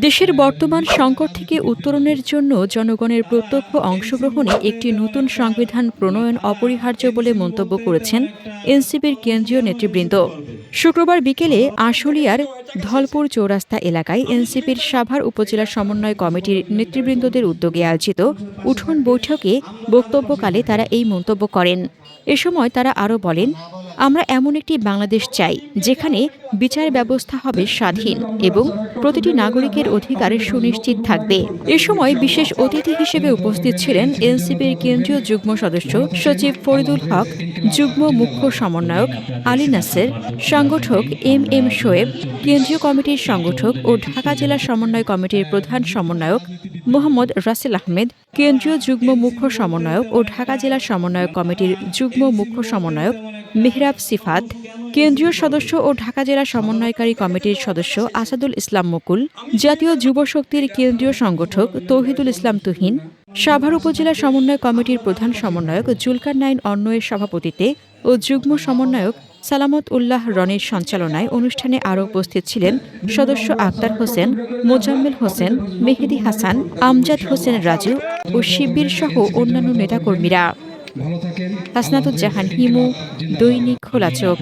দেশের বর্তমান সংকট থেকে উত্তরণের জন্য জনগণের প্রত্যক্ষ অংশগ্রহণে একটি নতুন সংবিধান প্রণয়ন অপরিহার্য বলে মন্তব্য করেছেন এনসিপির কেন্দ্রীয় নেতৃবৃন্দ। শুক্রবার বিকেলে আশুলিয়ার ধলপুর চৌরাস্তা এলাকায় এনসিপির সাভার উপজেলা সমন্বয় কমিটির নেতৃবৃন্দদের উদ্যোগে আয়োজিত উঠোন বৈঠকে বক্তব্যকালে তারা এই মন্তব্য করেন। এ সময় তারা আরও বলেন আমরা এমন একটি বাংলাদেশ চাই, যেখানে বিচার ব্যবস্থা হবে স্বাধীন এবং প্রতিটি নাগরিকের অধিকার সুনিশ্চিত থাকবে। এ সময় বিশেষ অতিথি হিসেবে উপস্থিত ছিলেন এনসিপির কেন্দ্রীয় যুগ্ম সদস্য সচিব ফরিদুল হক, যুগ্ম মুখ্য সমন্বয়ক আলী নাসের, সংগঠক এম এম শোয়েব, কেন্দ্রীয় কমিটির সংগঠক ও ঢাকা জেলা সমন্বয় কমিটির প্রধান সমন্বয়ক মোহাম্মদ রাসেল আহমেদ, কেন্দ্রীয় যুগ্ম মুখ্য সমন্বয়ক ও ঢাকা জেলা সমন্বয়ক কমিটির যুগ্ম মুখ্য সমন্বয়ক মেহরাব সিফাত, কেন্দ্রীয় সদস্য ও ঢাকা জেলা সমন্বয়কারী কমিটির সদস্য আসাদুল ইসলাম মুকুল, জাতীয় যুব শক্তির কেন্দ্রীয় সংগঠক তৌহিদুল ইসলাম তুহিন, সাভার উপজেলা সমন্বয় কমিটির প্রধান সমন্বয়ক জুলকার নাইন অন্বয়ের সভাপতিত্বে ও যুগ্ম সমন্বয়ক সালামত উল্লাহ রনির সঞ্চালনায় অনুষ্ঠানে আরও উপস্থিত ছিলেন সদস্য আক্তার হোসেন, মোজাম্মেল হোসেন, মেহেদি হাসান, আমজাদ হোসেন রাজু ও শিবির সহ অন্যান্য নেতাকর্মীরা। হাসনাতুজ্জাহান হিমু দৈনিক খোলা চোখ।